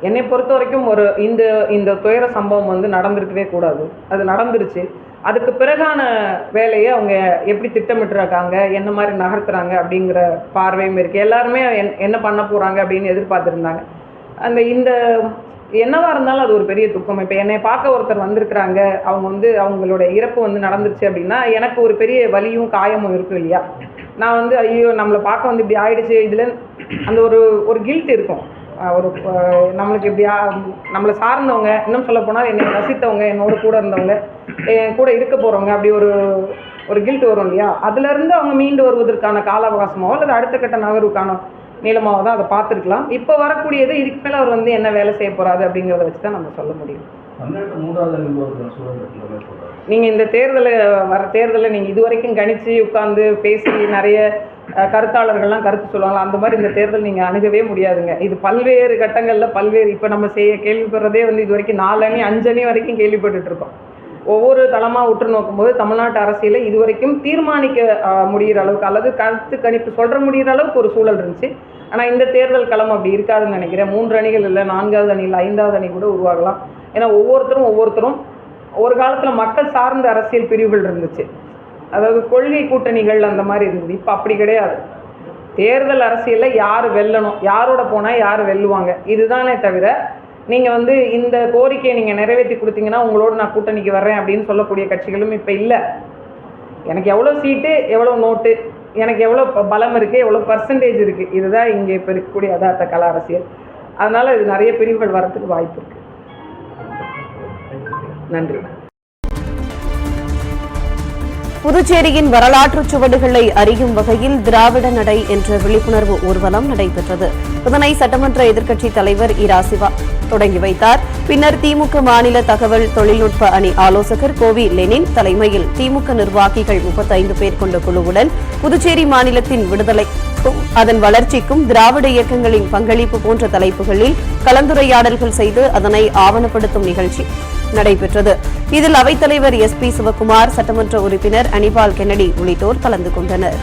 என்னை பொறுத்த வரைக்கும் ஒரு இந்த இந்த துயர சம்பவம் வந்து நடந்திருக்கவே கூடாது. அது நடந்துருச்சு. அதுக்கு பிறகான வேலையை அவங்க எப்படி திட்டமிட்டுருக்காங்க என்ன மாதிரி நகர்த்துறாங்க அப்படிங்கிற பார்வையும் இருக்குது எல்லாருமே என் என்ன பண்ண போகிறாங்க அப்படின்னு எதிர்பார்த்துருந்தாங்க. அந்த இந்த என்னவா இருந்தாலும் அது ஒரு பெரிய துக்கம். இப்போ என்னை பார்க்க ஒருத்தர் வந்திருக்கிறாங்க. அவங்க வந்து அவங்களோட இறப்பு வந்து நடந்துருச்சு அப்படின்னா எனக்கு ஒரு பெரிய வலியும் காயமும் இருக்கும் இல்லையா? நான் வந்து ஐயோ நம்மளை பார்க்க வந்து இப்படி ஆயிடுச்சு. இதில் அந்த ஒரு ஒரு கில்ட் இருக்கும். ஒரு நம்மளுக்கு இப்படி ஆ- நம்மளை சார்ந்தவங்க இன்னும் சொல்ல போனால் என்னை ரசித்தவங்க என்னோட கூட இருந்தவங்க என் கூட இருக்க போகிறவங்க அப்படி ஒரு ஒரு கில்ட் வரும் இல்லையா? அதுலேருந்து அவங்க மீண்டு வருவதற்கான கால அவகாசமோ அல்லது அடுத்த கட்ட நகர்வுக்கான நீளமாக தான் அதை பார்த்துருக்கலாம். இப்போ வரக்கூடியது இதுக்கு மேலே அவர் வந்து என்ன வேலை செய்ய போகிறாரு அப்படிங்கிறத வச்சு தான் நம்ம சொல்ல முடியும். நீங்கள் இந்த தேர்தலை வர தேர்தலை நீங்கள் இது வரைக்கும் கணிச்சு உட்காந்து பேசி நிறைய கருத்தாளர்கள்லாம் கருத்து சொல்லுவாங்களா அந்த மாதிரி இந்த தேர்தல் நீங்கள் அணுகவே முடியாதுங்க. இது பல்வேறு கட்டங்களில் பல்வேறு இப்போ நம்ம செய்ய கேள்விப்படுறதே வந்து இது வரைக்கும் நாலு அணி அஞ்சு அணி வரைக்கும் கேள்விப்பட்டுட்டு இருக்கோம் ஒவ்வொரு தளமாக உற்று நோக்கும்போது தமிழ்நாட்டு அரசியலை இது வரைக்கும் தீர்மானிக்க முடிகிற அளவுக்கு அல்லது கருத்து கணிப்பு சொல்ற முடிகிற அளவுக்கு ஒரு சூழல் இருந்துச்சு. ஆனால் இந்த தேர்தல் களம் அப்படி இருக்காதுன்னு நினைக்கிறேன். மூன்று அணிகள் இல்லை நான்காவது அணி இல்லை ஐந்தாவது அணி கூட உருவாகலாம். ஏன்னா ஒவ்வொருத்தரும் ஒவ்வொருத்தரும் ஒரு காலத்தில் மக்கள் சார்ந்த அரசியல் பிரிவுகள் இருந்துச்சு. அதாவது கொள்கை கூட்டணிகள் அந்த மாதிரி இருந்தது இப்போ அப்படி கிடையாது. தேர்தல் அரசியலில் யார் வெல்லணும்? யாரோட போனால் யார் வெல்லுவாங்க? இதுதானே தவிர நீங்கள் வந்து இந்த கோரிக்கையை நீங்கள் நிறைவேற்றி கொடுத்தீங்கன்னா உங்களோட நான் கூட்டணிக்கு வர்றேன் அப்படின்னு சொல்லக்கூடிய கட்சிகளும் இப்போ இல்லை. எனக்கு எவ்வளோ சீட்டு எவ்வளோ நோட்டு எனக்கு எவ்வளோ ப- பலம் இருக்குது எவ்வளோ பர்சன்டேஜ் இருக்குது இதுதான் இங்கே இப்போ இருக்கக்கூடிய அதார்த்த கல அரசியல். அதனால் இது நிறைய பிரிவுகள் வரத்துக்கு வாய்ப்பு இருக்குது நன்றி. புதுச்சேரியின் வரலாற்று சுவடுகளை அறியும் வகையில் திராவிட நடை என்ற விழிப்புணர்வு ஊர்வலம் நடைபெற்றது. இதனை சட்டமன்ற எதிர்க்கட்சித் தலைவர் இரா சிவா தொடங்கி வைத்தார். பின்னர் திமுக மாநில தகவல் தொழில்நுட்ப அணி ஆலோசகர் கோவி லெனின் தலைமையில் திமுக நிர்வாகிகள் முப்பத்தைந்து பேர் கொண்ட குழுவுடன் புதுச்சேரி மாநிலத்தின் விடுதலைக்கும் அதன் வளர்ச்சிக்கும் திராவிட இயக்கங்களின் பங்களிப்பு போன்ற தலைப்புகளில் கலந்துரையாடல்கள் செய்து அதனை ஆவணப்படுத்தும் நிகழ்ச்சி. நடைபெற்றது. இதில் அவைத்தலைவர் எஸ் பி சிவக்குமார் சட்டமன்ற உறுப்பினர் அனிபால் கென்னடி உள்ளிட்டோர் கலந்து கொண்டனர்.